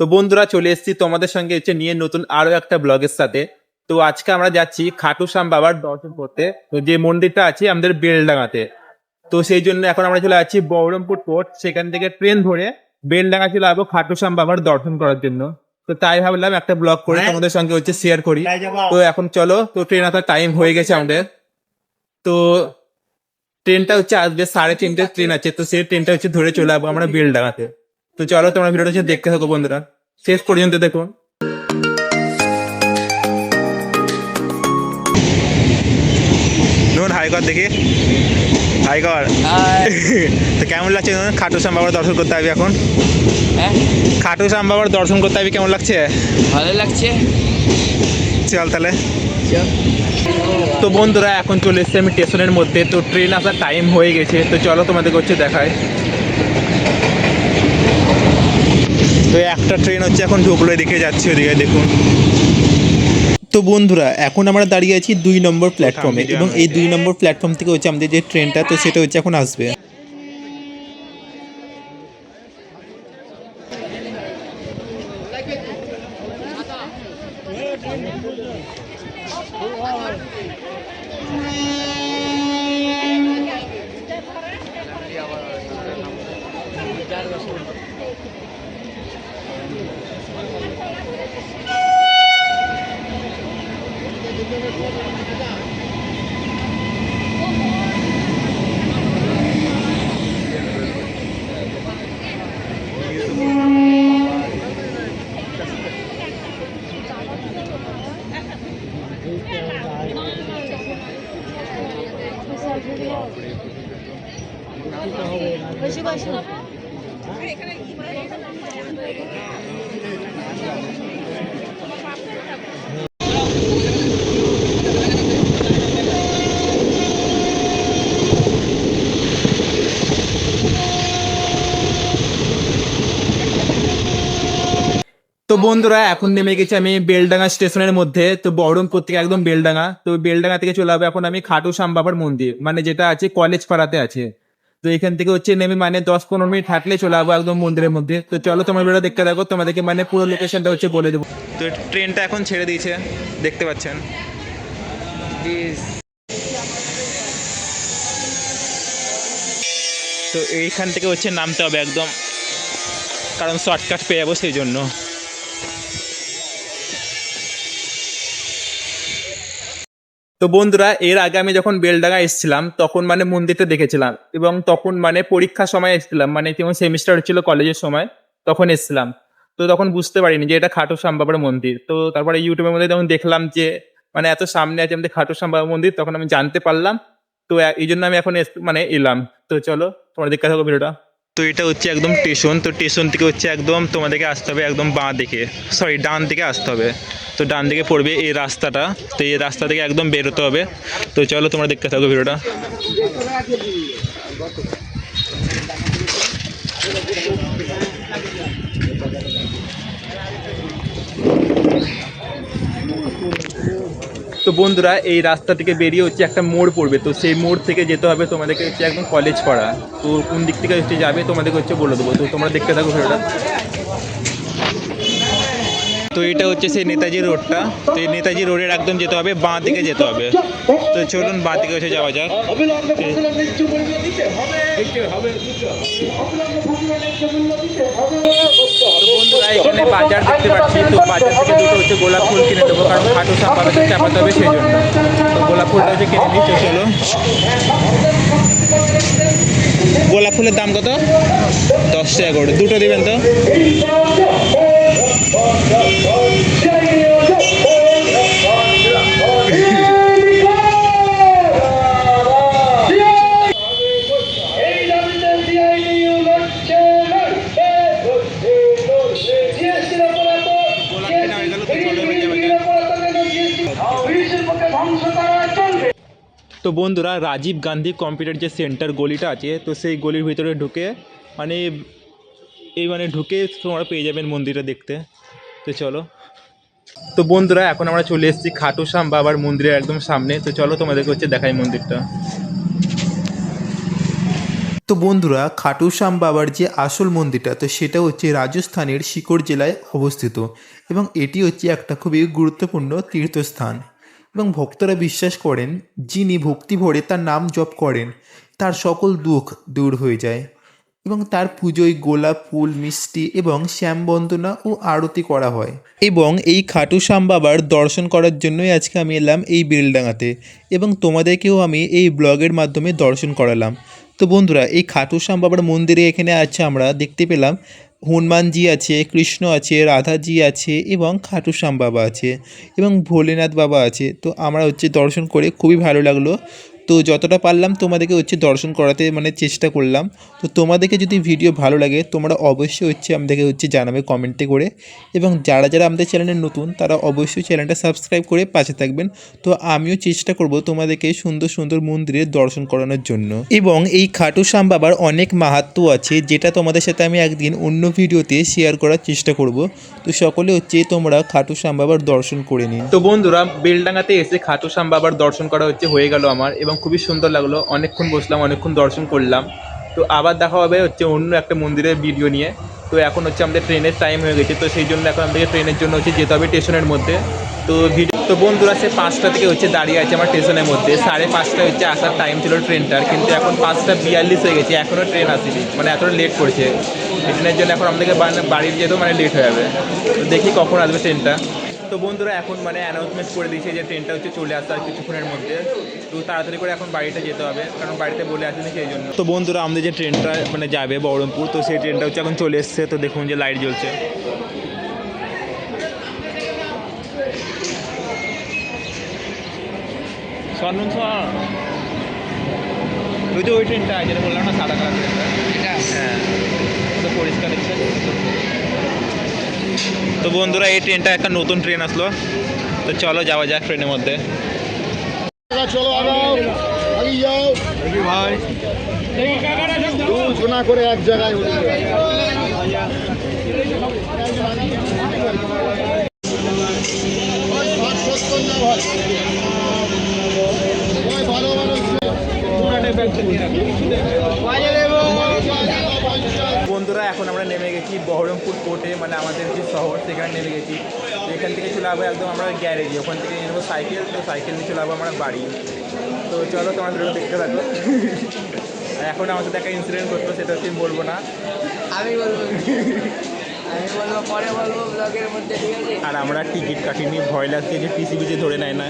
তো বন্ধুরা চলে এসেছি তোমাদের সঙ্গে হচ্ছে নিয়ে নতুন আরও একটা ব্লগের সাথে। তো আজকে আমরা যাচ্ছি খাটু শ্যাম বাবার দর্শন করতে। তো যে মন্দিরটা আছে আমাদের বেলডাঙাতে তো সেই জন্য এখন আমরা চলে যাচ্ছি বহরমপুর পোর্ট সেখান থেকে ট্রেন ধরে বেলডাঙা চলে যাব খাটু শ্যাম বাবার দর্শন করার জন্য। তো তাই ভাবলাম একটা ব্লগ করে তোমাদের সঙ্গে হচ্ছে শেয়ার করি। তো এখন চলো তো ট্রেন আসার টাইম হয়ে গেছে আমাদের। তো ট্রেনটা হচ্ছে আসবে সাড়ে তিনটে ট্রেন আছে তো সেই ট্রেনটা হচ্ছে ধরে চলে যাব আমরা বেলডাঙাতে তো চলো তোমরা ভিডিওটা হচ্ছে দেখতে থাকো বন্ধুরা। শেষ পর্যন্ত দেখো। নুন হাই কর দেখি। হাই কর। তো কেমন লাগছে নুন? খাটু শ্যাম বাবার দর্শন করতে হবে এখন? হ্যাঁ। খাটু শ্যাম বাবার দর্শন করতে হবে কেমন লাগছে? ভালো লাগছে। চল তাহলে। তো বন্ধুরা এখন চলে এসেছি আমি স্টেশনের মধ্যে। তো ট্রেন আসার টাইম হয়ে গেছে। তো চলো তোমাদের হচ্ছে দেখায় তো একটা ট্রেন হচ্ছে, এখন ঢুকলো, এদিকে যাচ্ছে, ওদিকে দেখুন। তো বন্ধুরা, এখন আমরা দাঁড়িয়ে আছি দুই নম্বর প্ল্যাটফর্মে এবং এই দুই নম্বর প্ল্যাটফর্ম থেকে হচ্ছে আমাদের যে ট্রেনটা তো সেটা হচ্ছে এখন আসবে। કશી બાજુ তো বন্ধুরা, এখন নেমে গেছি আমি বেলডাঙ্গা স্টেশনের মধ্যে। তো বহরমপুর থেকে একদম বেলডাঙ্গা। তো বেলডাঙ্গা থেকে চলে যাব এখন আমি খাটু শ্যাম বাবার মন্দির মানে যেটা আছে কলেজ পাড়াতে আছে। তো এখান থেকে হচ্ছে নেমে মানে দশ পনেরো মিনিট হাঁটলে চলে যাব একদম মন্দিরের মধ্যে। তো চলো তোমার ভিডিও দেখতে থাকো তোমাদেরকে মানে পুরো লোকেশনটা হচ্ছে বলে দেবো। তো ট্রেনটা এখন ছেড়ে দিয়েছে দেখতে পাচ্ছেন। তো এইখান থেকে হচ্ছে নামতে হবে একদম কারণ শর্টকাট পেয়ে যাব সেই জন্য। তো বন্ধুরা, এর আগে আমি যখন বেলডাঙ্গা এসেছিলাম, তখন মানে মন্দিরটা দেখেছিলাম এবং তখন মানে পরীক্ষার সময় এসেছিলাম মানে যেমন সেমিস্টার হচ্ছিল কলেজের সময়, তখন এসেছিলাম। তো তখন বুঝতে পারিনি যে এটা খাটু শ্যাম বাবার মন্দির। তো তারপরে ইউটিউবের মধ্যে যখন দেখলাম যে মানে এত সামনে আছে আমাদের খাটু শ্যাম বাবার মন্দির, তখন আমি জানতে পারলাম। তো এই জন্য আমি এখন মানে এলাম। তো চলো, তোমরা দেখতে থাকো ভিডিওটা। তো এটা হচ্ছে একদম স্টেশন। তো স্টেশন থেকে হচ্ছে একদম তোমাদেরকে আসতে হবে একদম বাঁ দিকে। সরি ডান দিকে আসতে হবে। তো ডান দিকে পড়বে এই রাস্তাটা। তো এই রাস্তা থেকে একদম বেরোতে হবে। তো চলো তোমরা দেখতে থাকো ভিডিওটা। তো বন্ধুরা, এই রাস্তা থেকে বেরিয়ে হচ্ছে একটা মোড় পড়বে। তো সেই মোড় থেকে যেতে হবে তোমাদেরকে হচ্ছে একদম কলেজ পাড়া তো কোন দিক থেকে হচ্ছে যাবে তোমাদেরকে হচ্ছে বলে দেবো। তো তোমরা দেখতে থাকো ভিডিওটা। তো এটা হচ্ছে সেই নেতাজি রোডটা। তো এই নেতাজি রোডের একদম যেতে হবে বাঁ দিকে যেতে হবে। তো চলুন বাঁ দিকে হচ্ছে যাওয়া যাক। বন্ধুরা এখানে বাজার দেখতে পাচ্ছি। তো বাজার থেকে দুটো হচ্ছে গোলাপ ফুল কিনে দেবো কারণ খাটো চাপাতে চাপাতে হবে সেই জন্য। তো গোলাপ ফুলটা হচ্ছে কিনে নিচ্ছে চলো। গোলাপ ফুলের দাম কত? দশ টাকা করে। দুটো দেবেন তো? তো বন্ধুরা, রাজীব গান্ধী কম্পিউটার যে সেন্টার গলিটা আছে, তো সেই গলির ভিতরে ঢুকে মানে এই মানে ঢুকে তোমরা পেয়ে যাবেন মন্দিরটা দেখতে। তো চলো। তো বন্ধুরা, এখন আমরা চলে এসেছি খাটু শ্যাম বাবার মন্দিরের একদম সামনে। তো চলো, তোমাদেরকে হচ্ছে দেখাই মন্দিরটা। তো বন্ধুরা, খাটু খাটুশ্যাম বাবার যে আসল মন্দিরটা, তো সেটা হচ্ছে রাজস্থানের শিকড় জেলায় অবস্থিত এবং এটি হচ্ছে একটা খুবই গুরুত্বপূর্ণ তীর্থস্থান। এবং ভক্তরা বিশ্বাস করেন, যিনি ভক্তি ভরে তার নাম জপ করেন, তার সকল দুঃখ দূর হয়ে যায়। এবং তার পুজোয় গোলাপ ফুল, মিষ্টি এবং শ্যামবন্দনা ও আরতি করা হয়। এবং এই খাটু শ্যাম বাবার দর্শন করার জন্যই আজকে আমি এলাম এই বেলডাঙাতে এবং তোমাদেরকেও আমি এই ব্লগের মাধ্যমে দর্শন করালাম। তো বন্ধুরা, এই খাটু শ্যাম বাবার মন্দিরে এখানে আছে আমরা দেখতে পেলাম, হনুমানজি আছে, কৃষ্ণ আছে, রাধাজি আছে এবং খাটু শ্যাম বাবা আছে এবং ভোলেনাথ বাবা আছে। তো আমরা হচ্ছে দর্শন করে খুবই ভালো লাগল। তো যতটা পারলাম তোমাদেরকে হচ্ছে দর্শন করাতে মানে চেষ্টা করলাম। তো তোমাদেরকে যদি ভিডিও ভালো লাগে, তোমরা অবশ্যই হচ্ছে আমাদেরকে হচ্ছে জানাবে কমেন্টে করে। এবং যারা যারা আমাদের চ্যানেলে নতুন, তারা অবশ্যই চ্যানেলটা সাবস্ক্রাইব করে পাশে থাকবেন। তো আমিও চেষ্টা করব তোমাদেরকে সুন্দর সুন্দর মন্দিরের দর্শন করানোর জন্য। এবং এই খাটু শ্যাম বাবার অনেক মাহাত্ম আছে, যেটা তোমাদের সাথে আমি একদিন অন্য ভিডিওতে শেয়ার করার চেষ্টা করব। তো সকলে হচ্ছে তোমরা খাটু শ্যাম বাবার দর্শন করে নিন। তো বন্ধুরা, বেলডাঙ্গাতে এসে খাটু শ্যাম বাবার দর্শন করা হচ্ছে, হয়ে গেল আমার। এবং খুবই সুন্দর লাগল। অনেকক্ষণ বসলাম, অনেকক্ষণ দর্শন করলাম। তো আবার দেখা হবে হচ্ছে অন্য একটা মন্দিরের ভিডিও নিয়ে। তো এখন হচ্ছে আমাদের ট্রেনের টাইম হয়ে গেছে, তো সেই জন্য এখন আমাদেরকে ট্রেনের জন্য হচ্ছে যেতে হবে স্টেশনের মধ্যে। তো ভিডিও তো বন্ধুরা সে পাঁচটা থেকে হচ্ছে দাঁড়িয়ে আছে আমার স্টেশনের মধ্যে। সাড়ে পাঁচটা হচ্ছে আসার টাইম ছিল ট্রেনটার, কিন্তু এখন পাঁচটা বিয়াল্লিশ হয়ে গেছে এখনও ট্রেন আসেনি। মানে এতটা লেট করছে। ট্রেনের জন্য এখন আমাদেরকে বা- বাড়ি যেতেও মানে লেট হয়ে যাবে। তো দেখি কখন আসবে ট্রেনটা। তো বন্ধুরা এখন মানে অ্যানাউন্সমেন্ট করে দিয়েছে যে ট্রেনটা হচ্ছে চলে আসছে আর কিছুক্ষণের মধ্যে। তো তাড়াতাড়ি করে এখন বাড়িতে যেতে হবে কারণ বাড়িতে বলে আসেনি সেই জন্য। তো বন্ধুরা আমাদের যে ট্রেনটা মানে যাবে বহরমপুর তো সেই ট্রেনটা হচ্ছে এখন চলে এসছে। তো দেখুন যে লাইট জ্বলছে। ওই তো ওই ট্রেনটা যেটা বললাম না সাদা কালার ট্রেনটা হ্যাঁ। তো পরিষ্কার দেখতে তো বন্ধুরা এই ট্রেনটা একটা নতুন ট্রেন আসলো। তো চলো যাওয়া যাক ট্রেনের মধ্যে। চলো ভাই করে এক জায়গায়। ওই ভালো মানুষ। বন্ধুরা এখন আমরা নেমে গেছি বহরমপুর কোর্টে মানে আমাদের যে শহর সেখানে নেমে গেছি। এখান থেকে চলে যাব একদম আমরা গ্যারেজে। ওখান থেকে নিয়ে নেব সাইকেল তো সাইকেল নিয়ে চলে যাব আমরা বাড়ি। তো চলো তোমার ভিডিও দেখতে থাকো। এখন আমাদের দেখা ইনসিডেন্ট করতো সেটা হচ্ছে বলব না। আমি বলব আমি বলব পরে বলব ব্লগের মধ্যে ঠিক আছে? আর আমরা টিকিট কাটিনি ভয় লাগছে যে টিসিবি যে ধরে নেয় না।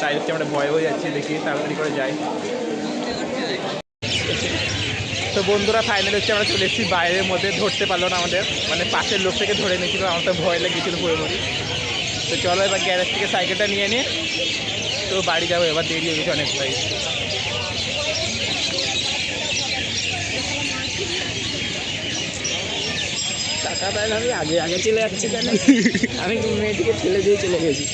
তাই হচ্ছে আমরা ভয় হয়ে যাচ্ছি দেখি তাড়াতাড়ি করে যাই। তো বন্ধুরা ফাইনাল হচ্ছে আমরা চলে এসেছি। বাইরের মধ্যে ধরতে পারল না আমাদের। মানে পাশের লোক থেকে ধরে নিয়েছিল, আমার তো ভয় লেগেছিল পুরোপুরি। তো চলো এবার গ্যারেজ থেকে সাইকেলটা নিয়ে নিয়ে তো বাড়ি যাব, এবার দেরি হয়ে গেছে অনেকটাই। টাকা পাইলে আমি আগে আগে চলে যাচ্ছি কেন? আমি মেয়েটিকে ফেলে দিয়ে চলে গেছি।